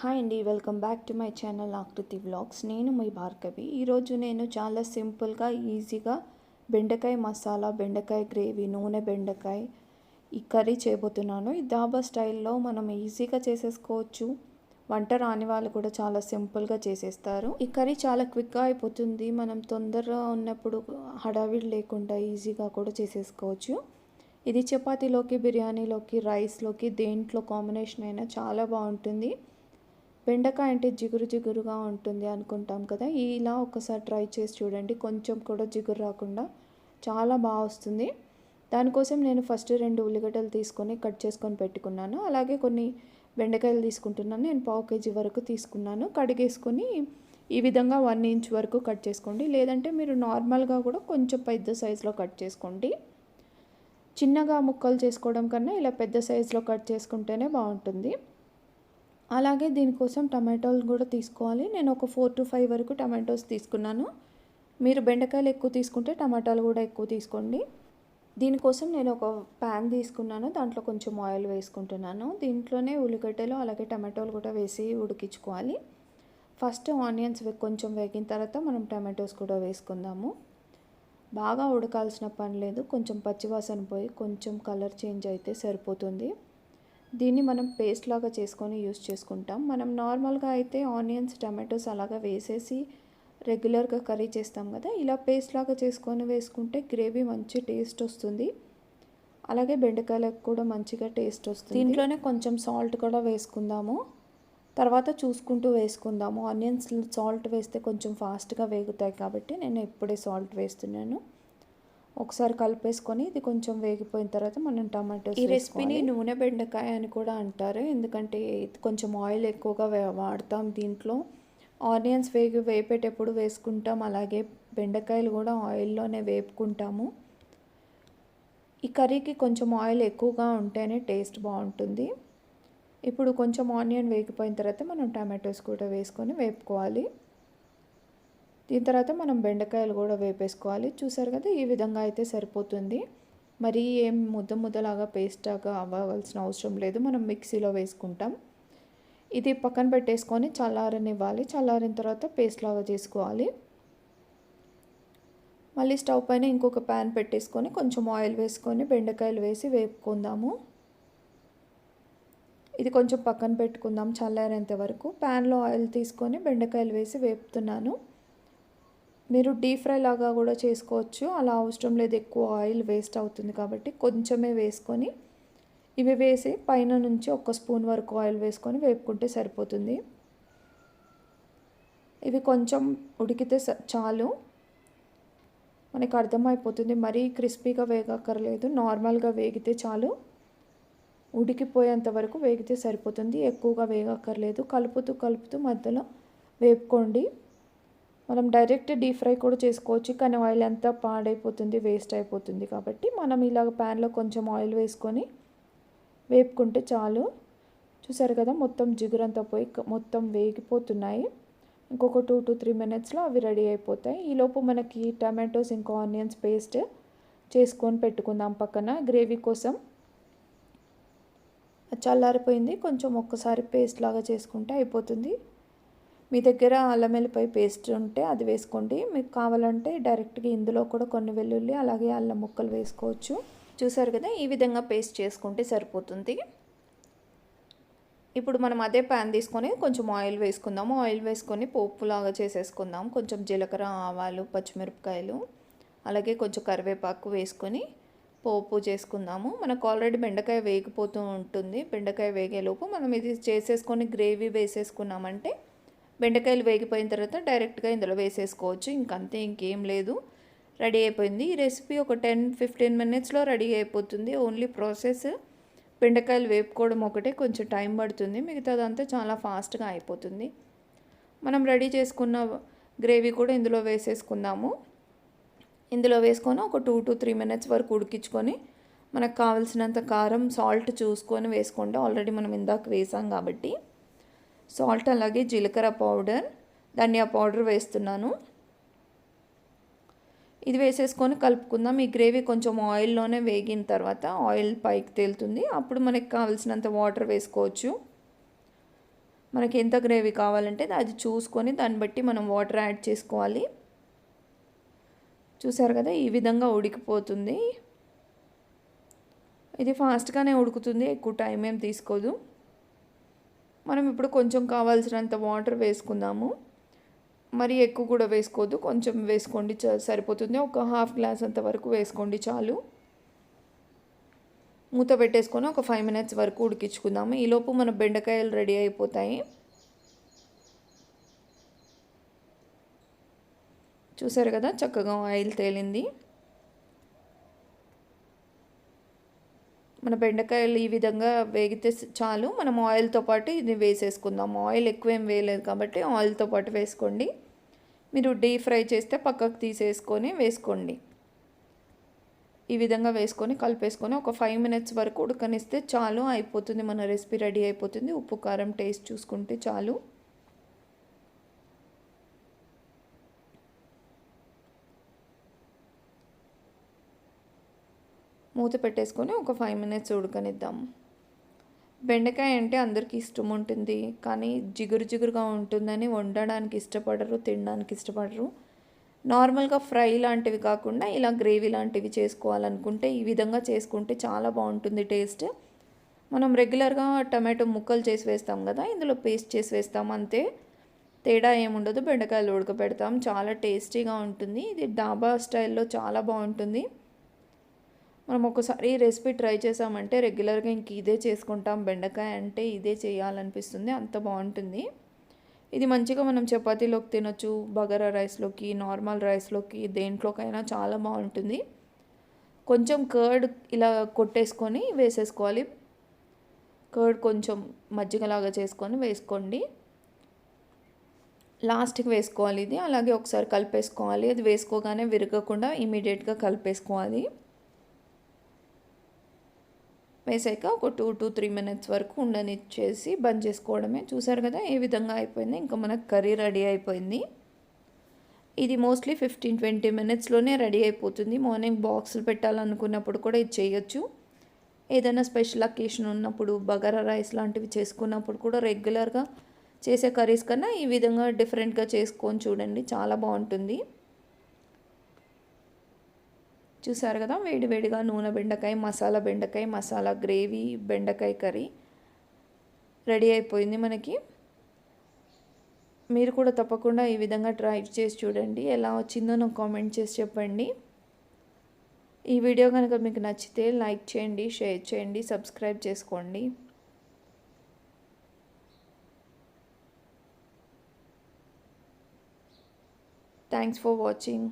Hi అండి welcome back to my channel Akruthi vlogs నేను మీ భార్గవి. ఈరోజు నేను చాలా సింపుల్గా ఈజీగా బెండకాయ మసాలా బెండకాయ గ్రేవీ నూనె బెండకాయ ఈ కర్రీ చేయబోతున్నాను. ఈ దాబా స్టైల్లో మనం ఈజీగా చేసేసుకోవచ్చు. వంట రాని వాళ్ళు కూడా చాలా సింపుల్గా చేసేస్తారు. ఈ కర్రీ చాలా క్విక్గా అయిపోతుంది. మనం తొందరగా ఉన్నప్పుడు హడావిడి లేకుండా ఈజీగా కూడా చేసేసుకోవచ్చు. ఇది చపాతీలోకి బిర్యానీలోకి రైస్లోకి దేంట్లో కాంబినేషన్ అయినా చాలా బాగుంటుంది. బెండకాయ అంటే జిగురు జిగురుగా ఉంటుంది అనుకుంటాం కదా. ఇలా ఒకసారి ట్రై చేసి చూడండి. కొంచెం కూడా జిగురు రాకుండా చాలా బాగా వస్తుంది. దానికోసం నేను ఫస్ట్ రెండు ఉల్లిగడ్డలు తీసుకొని కట్ చేసుకొని పెట్టుకున్నాను. అలాగే కొన్ని బెండకాయలు తీసుకుంటున్నాను. నేను పావు కేజీ వరకు తీసుకున్నాను. కడిగేసుకొని ఈ విధంగా వన్ ఇంచ్ వరకు కట్ చేసుకోండి. లేదంటే మీరు నార్మల్గా కూడా కొంచెం పెద్ద సైజులో కట్ చేసుకోండి. చిన్నగా ముక్కలు చేసుకోవడం కన్నా ఇలా పెద్ద సైజులో కట్ చేసుకుంటేనే బాగుంటుంది. అలాగే దీనికోసం టమాటోలు కూడా తీసుకోవాలి. నేను ఒక ఫోర్ టు ఫైవ్ వరకు టమాటోస్ తీసుకున్నాను. మీరు బెండకాయలు ఎక్కువ తీసుకుంటే టమాటాలు కూడా ఎక్కువ తీసుకోండి. దీనికోసం నేను ఒక ప్యాన్ తీసుకున్నాను. దాంట్లో కొంచెం ఆయిల్ వేసుకుంటున్నాను. దీంట్లోనే ఉల్లిగడ్డలు అలాగే టమాటోలు కూడా వేసి ఉడికించుకోవాలి. ఫస్ట్ ఆనియన్స్ కొంచెం వేగిన తర్వాత మనం టమాటోస్ కూడా వేసుకుందాము. బాగా ఉడకాల్సిన పని లేదు. కొంచెం పచ్చివాసన పోయి కొంచెం కలర్ చేంజ్ అయితే సరిపోతుంది. దీన్ని మనం పేస్ట్ లాగా చేసుకొని యూస్ చేసుకుంటాం. మనం నార్మల్గా అయితే ఆనియన్స్ టమాటోస్ అలాగా వేసేసి రెగ్యులర్గా కర్రీ చేస్తాం కదా. ఇలా పేస్ట్ లాగా చేసుకొని వేసుకుంటే గ్రేవీ మంచి టేస్ట్ వస్తుంది. అలాగే బెండకాయలకు కూడా మంచిగా టేస్ట్ వస్తుంది. దీంట్లోనే కొంచెం సాల్ట్ కూడా వేసుకుందాము. తర్వాత చూసుకుంటూ వేసుకుందాము. ఆనియన్స్ సాల్ట్ వేస్తే కొంచెం ఫాస్ట్గా వేగుతాయి కాబట్టి నేను ఇప్పుడే సాల్ట్ వేస్తున్నాను. ఒకసారి కలిపేసుకొని ఇది కొంచెం వేగిపోయిన తర్వాత మనం టమాటోస్ ఈ రెసిపీని నూనె బెండకాయ అని కూడా అంటారు. ఎందుకంటే కొంచెం ఆయిల్ ఎక్కువగా వాడతాం దీంట్లో. ఆనియన్స్ వేగి వేపేటప్పుడు వేసుకుంటాం. అలాగే బెండకాయలు కూడా ఆయిల్లోనే వేపుకుంటాము. ఈ కర్రీకి కొంచెం ఆయిల్ ఎక్కువగా ఉంటేనే టేస్ట్ బాగుంటుంది. ఇప్పుడు కొంచెం ఆనియన్ వేగిపోయిన తర్వాత మనం టమాటోస్ కూడా వేసుకొని వేపుకోవాలి. దీని తర్వాత మనం బెండకాయలు కూడా వేపేసుకోవాలి. చూసారు కదా ఈ విధంగా అయితే సరిపోతుంది. మరి ఏం ముద్ద ముద్దలాగా పేస్టాగా అవ్వవలసిన అవసరం లేదు. మనం మిక్సీలో వేసుకుంటాం. ఇది పక్కన పెట్టేసుకొని చల్లారనివ్వాలి. చల్లారిన తర్వాత పేస్ట్ లాగా చేసుకోవాలి. మళ్ళీ స్టవ్ పైన ఇంకొక ప్యాన్ పెట్టేసుకొని కొంచెం ఆయిల్ వేసుకొని బెండకాయలు వేసి వేపుకుందాము. ఇది కొంచెం పక్కన పెట్టుకుందాం చల్లారేంత వరకు. ప్యాన్లో ఆయిల్ తీసుకొని బెండకాయలు వేసి వేపుతున్నాను. మీరు డీప్ ఫ్రై లాగా కూడా చేసుకోవచ్చు. అలా అవసరం లేదు ఎక్కువ ఆయిల్ వేస్ట్ అవుతుంది కాబట్టి కొంచెమే వేసుకొని ఇవి వేసి పైన నుంచి ఒక స్పూన్ వరకు ఆయిల్ వేసుకొని వేపుకుంటే సరిపోతుంది. ఇవి కొంచెం ఉడికితే చాలు. మనకు అర్థమైపోతుంది. మరీ క్రిస్పీగా వేగక్కర్లేదు. నార్మల్గా వేగితే చాలు. ఉడికిపోయేంత వరకు వేగితే సరిపోతుంది. ఎక్కువగా వేగక్కర్లేదు. కలుపుతూ కలుపుతూ మధ్యలో వేపుకోండి. మనం డైరెక్ట్ డీప్ ఫ్రై కూడా చేసుకోవచ్చు కానీ ఆయిల్ అంతా పాడైపోతుంది వేస్ట్ అయిపోతుంది కాబట్టి మనం ఇలాగ ప్యాన్లో కొంచెం ఆయిల్ వేసుకొని వేపుకుంటే చాలు. చూసారు కదా మొత్తం జిగురంతా పోయి మొత్తం వేగిపోతున్నాయి. ఇంకొక టూ టు త్రీ మినిట్స్లో అవి రెడీ అయిపోతాయి. ఈలోపు మనకి టమాటోస్ ఇంకా ఆనియన్స్ పేస్ట్ చేసుకొని పెట్టుకుందాం పక్కన గ్రేవీ కోసం. చల్లారిపోయింది. కొంచెం ఒక్కసారి పేస్ట్ లాగా చేసుకుంటే అయిపోతుంది. మీ దగ్గర అల్లం వెల్లిపాయ పేస్ట్ ఉంటే అది వేసుకోండి. మీకు కావాలంటే డైరెక్ట్గా ఇందులో కూడా కొన్ని వెల్లుల్లి అలాగే అల్లం ముక్కలు వేసుకోవచ్చు. చూసారు కదా ఈ విధంగా పేస్ట్ చేసుకుంటే సరిపోతుంది. ఇప్పుడు మనం అదే ప్యాన్ తీసుకొని కొంచెం ఆయిల్ వేసుకుందాము. ఆయిల్ వేసుకొని పోపులాగా చేసేసుకుందాం. కొంచెం జీలకర్ర ఆవాలు పచ్చిమిరపకాయలు అలాగే కొంచెం కరివేపాకు వేసుకొని పోపు చేసుకుందాము. మనకు ఆల్రెడీ బెండకాయ వేగిపోతూ ఉంటుంది. బెండకాయ వేగేలోపు మనం ఇది చేసేసుకొని గ్రేవీ వేసేసుకున్నామంటే బెండకాయలు వేగిపోయిన తర్వాత డైరెక్ట్గా ఇందులో వేసేసుకోవచ్చు. ఇంకంతే ఇంకేం లేదు. రెడీ అయిపోయింది. ఈ రెసిపీ ఒక టెన్ ఫిఫ్టీన్ మినిట్స్లో రెడీ అయిపోతుంది. ఓన్లీ ప్రాసెస్ బెండకాయలు వేపుకోవడం ఒకటే. కొంచెం టైం పడుతుంది. మిగతాదంతా చాలా ఫాస్ట్గా అయిపోతుంది. మనం రెడీ చేసుకున్న గ్రేవీ కూడా ఇందులో వేసేసుకుందాము. ఇందులో వేసుకొని ఒక టూ టు త్రీ మినిట్స్ వరకు ఉడికించుకొని మనకు కావాల్సినంత కారం సాల్ట్ చూసుకొని వేసుకోండి. ఆల్రెడీ మనం ఇందాక వేసాం కాబట్టి. సాల్ట్ అలాగే జీలకర్ర పౌడర్ ధనియా పౌడర్ వేస్తున్నాను. ఇది వేసేసుకొని కలుపుకుందాం. ఈ గ్రేవీ కొంచెం ఆయిల్లోనే వేగిన తర్వాత ఆయిల్ పైకి తేలుతుంది. అప్పుడు మనకి కావాల్సినంత వాటర్ వేసుకోవచ్చు. మనకి ఎంత గ్రేవీ కావాలంటే అది చూసుకొని దాన్ని బట్టి మనం వాటర్ యాడ్ చేసుకోవాలి. చూసారు కదా ఈ విధంగా ఉడికిపోతుంది. ఇది ఫాస్ట్గానే ఉడుకుతుంది. ఎక్కువ టైం ఏం తీసుకోదు. మనం ఇప్పుడు కొంచెం కావాల్సినంత వాటర్ వేసుకుందాము. మరి ఎక్కువ కూడా వేసుకోవద్దు. కొంచెం వేసుకోండి సరిపోతుంది. ఒక హాఫ్ గ్లాస్ అంత వరకు వేసుకోండి చాలు. మూత పెట్టేసుకొని ఒక ఫైవ్ మినిట్స్ వరకు ఉడికించుకుందాము. ఈలోపు మన బెండకాయలు రెడీ అయిపోతాయి. చూసారు కదా? చక్కగా ఆయిల్ తేలింది. మన బెండకాయలు ఈ విధంగా వేగితే చాలు. మనం ఆయిల్తో పాటు ఇది వేసేసుకుందాం. ఆయిల్ ఎక్కువ ఏం వేయలేదు కాబట్టి ఆయిల్తో పాటు వేసుకోండి. మీరు డీప్ ఫ్రై చేస్తే పక్కకు తీసేసుకొని వేసుకోండి. ఈ విధంగా వేసుకొని కలిపేసుకొని ఒక ఫైవ్ మినిట్స్ వరకు ఉడకనిస్తే చాలు అయిపోతుంది. మన రెసిపీ రెడీ అయిపోతుంది. ఉప్పు కారం టేస్ట్ చూసుకుంటే చాలు. మూత పెట్టేసుకొని ఒక ఫైవ్ మినిట్స్ ఉడకనిద్దాం. బెండకాయ అంటే అందరికీ ఇష్టం ఉంటుంది. కానీ జిగురు జిగురుగా ఉంటుందని వండడానికి ఇష్టపడరు తినడానికి ఇష్టపడరు. నార్మల్గా ఫ్రై లాంటివి కాకుండా ఇలా గ్రేవీ లాంటివి చేసుకోవాలనుకుంటే ఈ విధంగా చేసుకుంటే చాలా బాగుంటుంది టేస్ట్ మనం రెగ్యులర్గా టమాటో ముక్కలు చేసి వేస్తాం కదా ఇందులో పేస్ట్ చేసి వేస్తాం అంతే. తేడా ఏముండదు బెండకాయలు ఉడకబెడతాం. చాలా టేస్టీగా ఉంటుంది. ఇది డాబా స్టైల్లో చాలా బాగుంటుంది. మనం ఒకసారి రెసిపీ ట్రై చేసామంటే రెగ్యులర్గా ఇంక ఇదే చేసుకుంటాం. బెండకాయ అంటే ఇదే చేయాలనిపిస్తుంది. అంత బాగుంటుంది. ఇది మంచిగా మనం చపాతీలోకి తినొచ్చు బగారా రైస్లోకి నార్మల్ రైస్లోకి దేంట్లోకైనా చాలా బాగుంటుంది. కొంచెం కర్డ్ ఇలా కొట్టేసుకొని వేసేసుకోవాలి. కర్డ్ కొంచెం మజ్జిగలాగా చేసుకొని వేసుకోండి. లాస్ట్కి వేసుకోవాలి ఇది. అలాగే ఒకసారి కలిపేసుకోవాలి. అది వేసుకోగానే విరగకుండా ఇమీడియట్గా కలిపేసుకోవాలి. వేసాక ఒక టూ టు త్రీ మినిట్స్ వరకు ఉండనిచ్చేసి బంద్ చేసుకోవడమే. చూసారు కదా ఏ విధంగా అయిపోయింది? ఇంకా మనకు కర్రీ రెడీ అయిపోయింది. ఇది మోస్ట్లీ ఫిఫ్టీన్ ట్వంటీ మినిట్స్లోనే రెడీ అయిపోతుంది. మార్నింగ్ బాక్సులు పెట్టాలనుకున్నప్పుడు కూడా ఇది చేయొచ్చు. ఏదైనా స్పెషల్ అకేషన్ ఉన్నప్పుడు బగారా రైస్ లాంటివి చేసుకున్నప్పుడు కూడా రెగ్యులర్గా చేసే కర్రీస్ కన్నా ఈ విధంగా డిఫరెంట్గా చేసుకొని చూడండి. చాలా బాగుంటుంది. చూసారు కదా వేడివేడిగా నూనె బెండకాయ మసాలా బెండకాయ మసాలా గ్రేవీ బెండకాయ కర్రీ రెడీ అయిపోయింది మనకి. మీరు కూడా తప్పకుండా ఈ విధంగా ట్రై చేసి చూడండి. ఎలా వచ్చిందో నాకు కామెంట్ చేసి చెప్పండి. ఈ వీడియో కనుక మీకు నచ్చితే లైక్ చేయండి షేర్ చేయండి సబ్స్క్రైబ్ చేసుకోండి. Thanks for watching